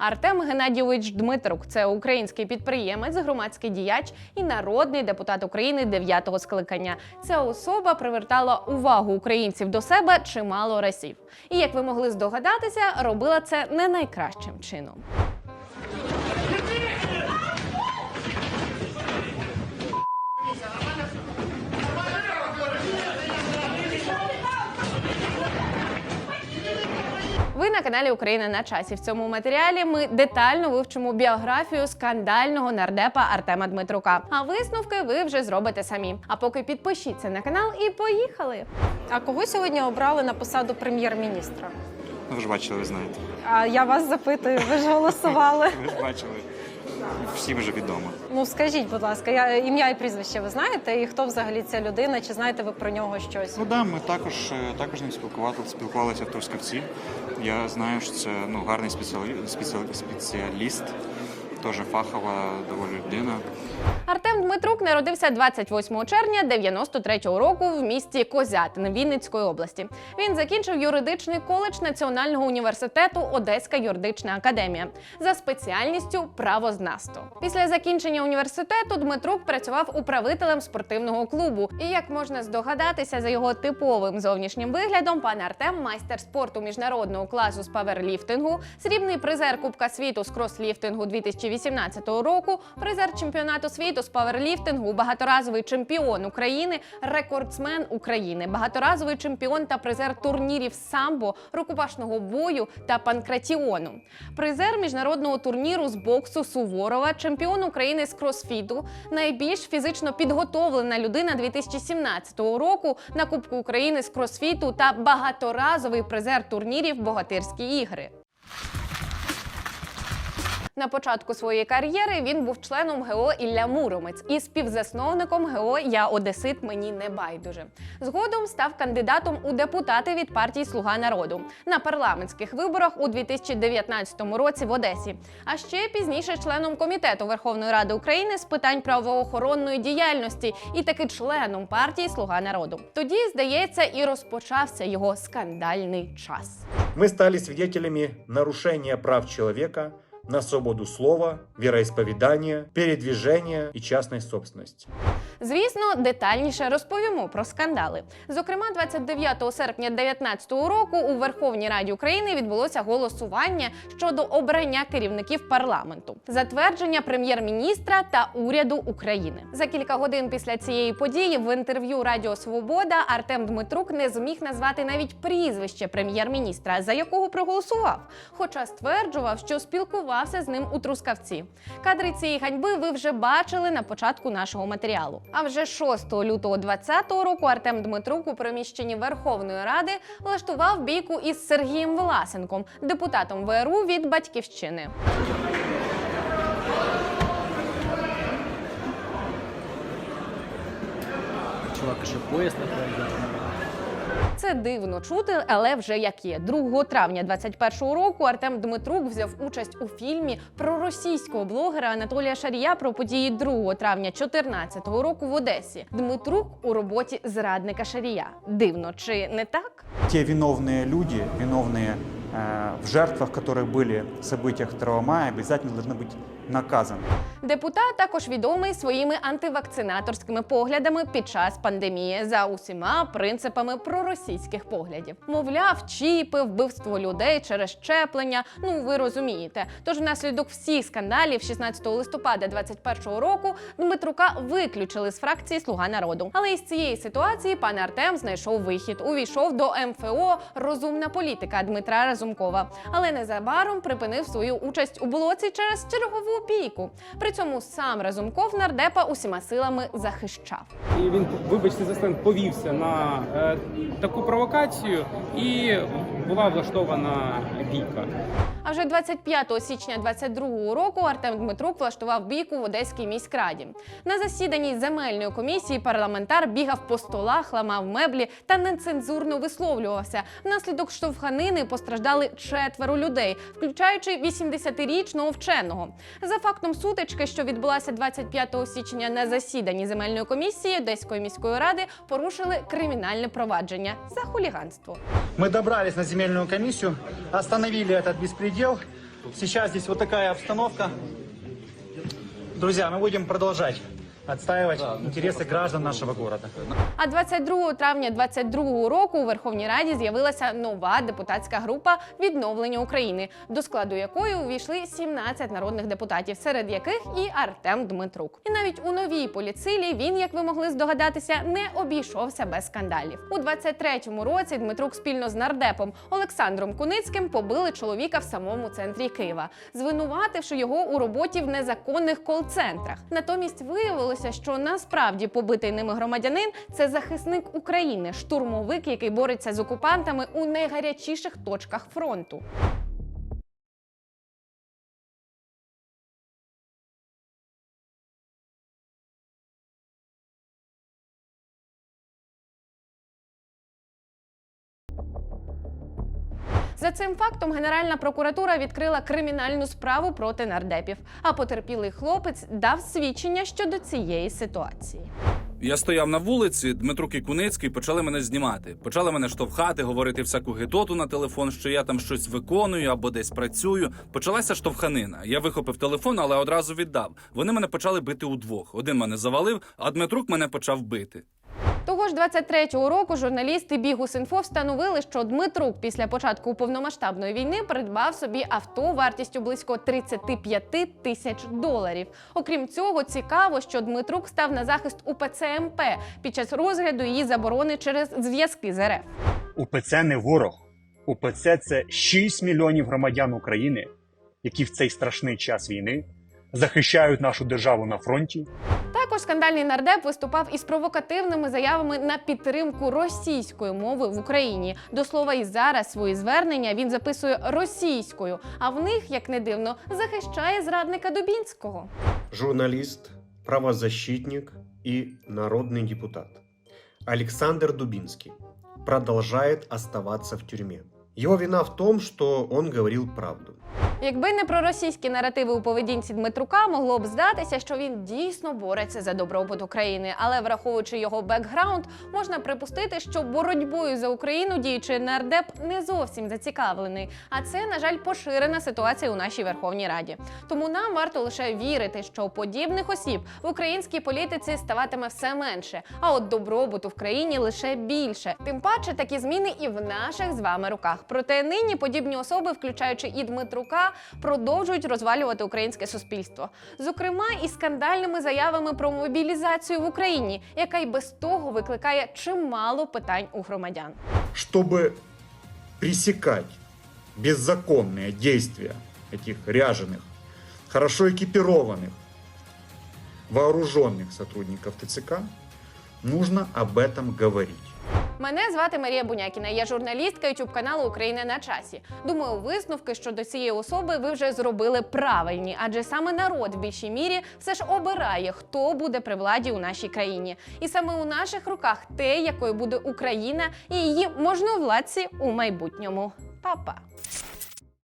Артем Геннадійович Дмитрук це український підприємець, громадський діяч і народний депутат України дев'ятого скликання. Ця особа привертала увагу українців до себе чимало разів. І як ви могли здогадатися, робила це не найкращим чином. На каналі Україна на часі. В цьому матеріалі ми детально вивчимо біографію скандального нардепа Артема Дмитрука. А висновки ви вже зробите самі. А поки підпишіться на канал і поїхали. А кого сьогодні обрали на посаду прем'єр-міністра? Ну, ви ж бачили, ви знаєте. А я вас запитую, ви ж голосували. Ви ж бачили. Всім вже відомо. Ну скажіть, будь ласка, я ім'я і прізвище ви знаєте? І хто взагалі ця людина? Чи знаєте ви про нього щось? Ну да, ми також, е, також ним спілкувалися, спілкувалися в Трускавці. Я знаю, що це ну, гарний спеціалі... спеціалі- спеціаліст, теж фахова доволі людина. Артем Дмитрук народився 28 червня 93-го року в місті Козятин Вінницької області. Він закінчив юридичний коледж Національного університету Одеська юридична академія за спеціальністю правознавство. Після закінчення університету Дмитрук працював управителем спортивного клубу. І як можна здогадатися, за його типовим зовнішнім виглядом, пан Артем майстер спорту міжнародного класу з паверліфтингу, срібний призер Кубка світу з кросліфтингу 2018 року, призер чемпіонату світу з паверліфтингу, багаторазовий чемпіон України, рекордсмен України, багаторазовий чемпіон та призер турнірів самбо, рукопашного бою та панкратіону, призер міжнародного турніру з боксу Суворова, чемпіон України з кросфіту, найбільш фізично підготовлена людина 2017 року на Кубку України з кросфіту та багаторазовий призер турнірів Богатирські ігри. На початку своєї кар'єри він був членом ГО Ілля Муромець і співзасновником ГО Я Одесит мені не байдуже. Згодом став кандидатом у депутати від партії Слуга народу на парламентських виборах у 2019 році в Одесі. А ще пізніше членом комітету Верховної Ради України з питань правоохоронної діяльності і таки членом партії Слуга народу. Тоді, здається, і розпочався його скандальний час. Мы стали свидетелями нарушения прав человека на свободу слова, вероисповедания, передвижения и частной собственности. Звісно, детальніше розповімо про скандали. Зокрема, 29 серпня 2019 року у Верховній Раді України відбулося голосування щодо обрання керівників парламенту, затвердження прем'єр-міністра та уряду України. За кілька годин після цієї події в інтерв'ю Радіо Свобода Артем Дмитрук не зміг назвати навіть прізвище прем'єр-міністра, за якого проголосував, хоча стверджував, що спілкувався з ним у Трускавці. Кадри цієї ганьби ви вже бачили на початку нашого матеріалу. А вже 6 лютого 2020 року Артем Дмитрук у приміщенні Верховної Ради влаштував бійку із Сергієм Власенком, депутатом ВРУ від батьківщини. Чувак, що поїзд проїжджав. Це дивно чути, але вже як є. 2 травня 21-го року Артем Дмитрук взяв участь у фільмі про російського блогера Анатолія Шарія про події 2 травня 2014 року в Одесі. Дмитрук у роботі зрадника Шарія. Дивно, чи не так? те виновные люди, виновные э, в жертвах, которые были в событиях 2 мая, обязательно должны быть наказаны. Депутат також відомий своїми антивакцинаторськими поглядами під час пандемії за усіма принципами проросійських поглядів. Мовляв, чіпи, вбивство людей через щеплення. Ну ви розумієте. Тож внаслідок всіх скандалів 16 листопада 2021 року Дмитрука виключили з фракції Слуга народу. Але із цієї ситуації пан Артем знайшов вихід. Увійшов до МФО Розумна політика Дмитра Разумкова. Але незабаром припинив свою участь у блоці через чергову бійку. При цьому сам Разумков нардепа усіма силами захищав. І він, вибачте за сленг, повівся на е, таку провокацію, і була влаштована бійка. А вже 25 січня 22 року Артем Дмитрук влаштував бійку в Одеській міськраді. На засіданні земельної комісії парламентар бігав по столах, ламав меблі та нецензурно висловлювався. Внаслідок штовханини постраждали четверо людей, включаючи 80-річного вченого. За фактом сутички, що відбулася 25 січня на засіданні земельної комісії Одеської міської ради, порушили кримінальне провадження за хуліганство. Мы добрались на земельную комиссию, остановили этот беспредел, Сейчас здесь вот такая обстановка. Друзья, мы будем продолжать отстаивать интересы граждан нашего города. А 22 травня 22 року у Верховній Раді з'явилася нова депутатська група відновлення України, до складу якої увійшли 17 народних депутатів, серед яких і Артем Дмитрук. І навіть у новій поліцилі він, як ви могли здогадатися, не обійшовся без скандалів. У 23-му році Дмитрук спільно з нардепом Олександром Куницьким побили чоловіка в самому центрі Києва, звинувативши його у роботі в незаконних кол-центрах. Натомість виявилося, що насправді побитий ними громадянин це захисник України, штурмовик, який бореться з окупантами у найгарячіших точках фронту. За цим фактом Генеральна прокуратура відкрила кримінальну справу проти нардепів. А потерпілий хлопець дав свідчення щодо цієї ситуації. Я стояв на вулиці, Дмитрук і Куницький почали мене знімати. Почали мене штовхати, говорити всяку гидоту на телефон, що я там щось виконую або десь працюю. Почалася штовханина. Я вихопив телефон, але одразу віддав. Вони мене почали бити удвох. Один мене завалив, а Дмитрук мене почав бити. Того ж 23-го року журналісти Бігус.Інфо встановили, що Дмитрук після початку повномасштабної війни придбав собі авто вартістю близько 35 тисяч доларів. Окрім цього, цікаво, що Дмитрук став на захист УПЦ МП під час розгляду її заборони через зв'язки з РФ. УПЦ не ворог. УПЦ це 6 мільйонів громадян України, які в цей страшний час війни захищають нашу державу на фронті, Також скандальний нардеп виступав із провокативними заявами на підтримку російської мови в Україні. До слова, і зараз свої звернення він записує російською, а в них, як не дивно, захищає зрадника Дубінського. журналист, правозащитник и народный депутат. Александр Дубинский продолжает оставаться в тюрьме. Его вина в том, что он говорил правду. Якби не проросійські наративи у поведінці Дмитрука, могло б здатися, що він дійсно бореться за добробут України. Але враховуючи його бекграунд, можна припустити, що боротьбою за Україну діючий нардеп не зовсім зацікавлений. А це, на жаль, поширена ситуація у нашій Верховній Раді. Тому нам варто лише вірити, що подібних осіб в українській політиці ставатиме все менше, а от добробуту в країні лише більше. Тим паче такі зміни і в наших з вами руках. Проте нині подібні особи, включаючи і Дмитрука, продовжують розвалювати українське суспільство. Зокрема, і скандальними заявами про мобілізацію в Україні, яка й без того викликає чимало питань у громадян. Чтобы пресекать беззаконные действия этих ряженых, хорошо экипированных, вооруженных сотрудников ТЦК, нужно об этом говорить. Мене звати Марія Бунякіна. Я журналістка youtube каналу Україна на часі. Думаю, висновки щодо цієї особи ви вже зробили правильні, адже саме народ в більшій мірі все ж обирає, хто буде при владі у нашій країні. І саме у наших руках те, якою буде Україна і її можновладці у майбутньому. Па-па!